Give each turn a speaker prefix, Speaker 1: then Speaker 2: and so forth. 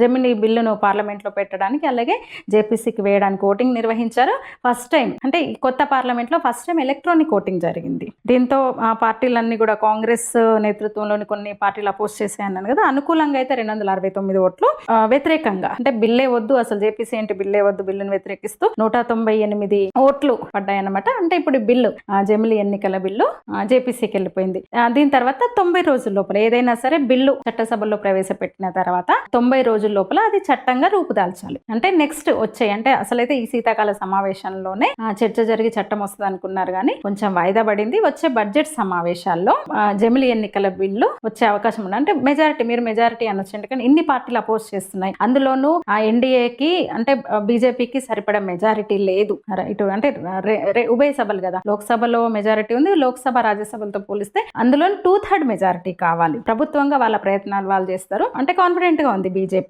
Speaker 1: జమిని బిల్లును పార్లమెంట్లో పెట్టడానికి అలాగే జేపీసీకి వేయడానికి ఓటింగ్ నిర్వహించారు. ఫస్ట్ టైం అంటే ఈ కొత్త పార్లమెంట్లో ఫస్ట్ టైం ఎలక్ట్రానిక్ ఓటింగ్ జరిగింది. దీంతో ఆ పార్టీలన్నీ కూడా కాంగ్రెస్ నేతృత్వంలోని కొన్ని పార్టీలు అపోజ్ చేసాయన్నాను కదా అనుకూలంగా అయితే రెండు వందల అరవై తొమ్మిది ఓట్లు వ్యతిరేకంగా. అంటే బిల్లే వద్దు అసలు జేపీసీ ఏంటి బిల్లే వద్దు బిల్లును వ్యతిరేకిస్తూ నూట తొంభై ఎనిమిది ఓట్లు పడ్డాయన్నమాట. అంటే ఇప్పుడు బిల్లు ఆ, జమిలి ఎన్నికల బిల్లు జేపీసీకి వెళ్ళిపోయింది. దీని తర్వాత తొంభై రోజుల లోపల ఏదైనా సరే బిల్లు చట్టసభలో ప్రవేశపెట్టిన తర్వాత తొంభై రోజుల లోపల అది చట్టంగా రూపుదాల్చాలి. అంటే నెక్స్ట్ వచ్చే అంటే అసలైతే ఈ శీతాకాల సమావేశంలోనే ఆ, చర్చ జరిగి చట్టం వస్తుంది అనుకున్నారు కానీ కొంచెం వాయిదా పడింది. వచ్చే బడ్జెట్ సమావేశాల్లో జమిలి ఎన్నికల బిల్లు వచ్చే అవకాశం ఉంది. అంటే మెజారిటీ మీరు మెజారిటీ అనొచ్చు కానీ ఇన్ని పార్టీలు అపోజ్ చేస్తున్నాయి. అందులోనూ ఆ ఎన్డీఏకి అంటే బీజేపీకి సరిపడా మెజారిటీ లేదు. ఇటు అంటే ఉభయ సభలు కదా. లోక్సభలో మెజారిటీ ఉంది. లోక్సభ రాజ్యసభలతో పోలిస్తే అందులో టూ థర్డ్ మెజారిటీ కావాలి. ప్రభుత్వంగా వాళ్ళ ప్రయత్నాలు వాళ్ళు చేస్తారు. అంటే కాన్ఫిడెంట్గా ఉంది బీజేపీ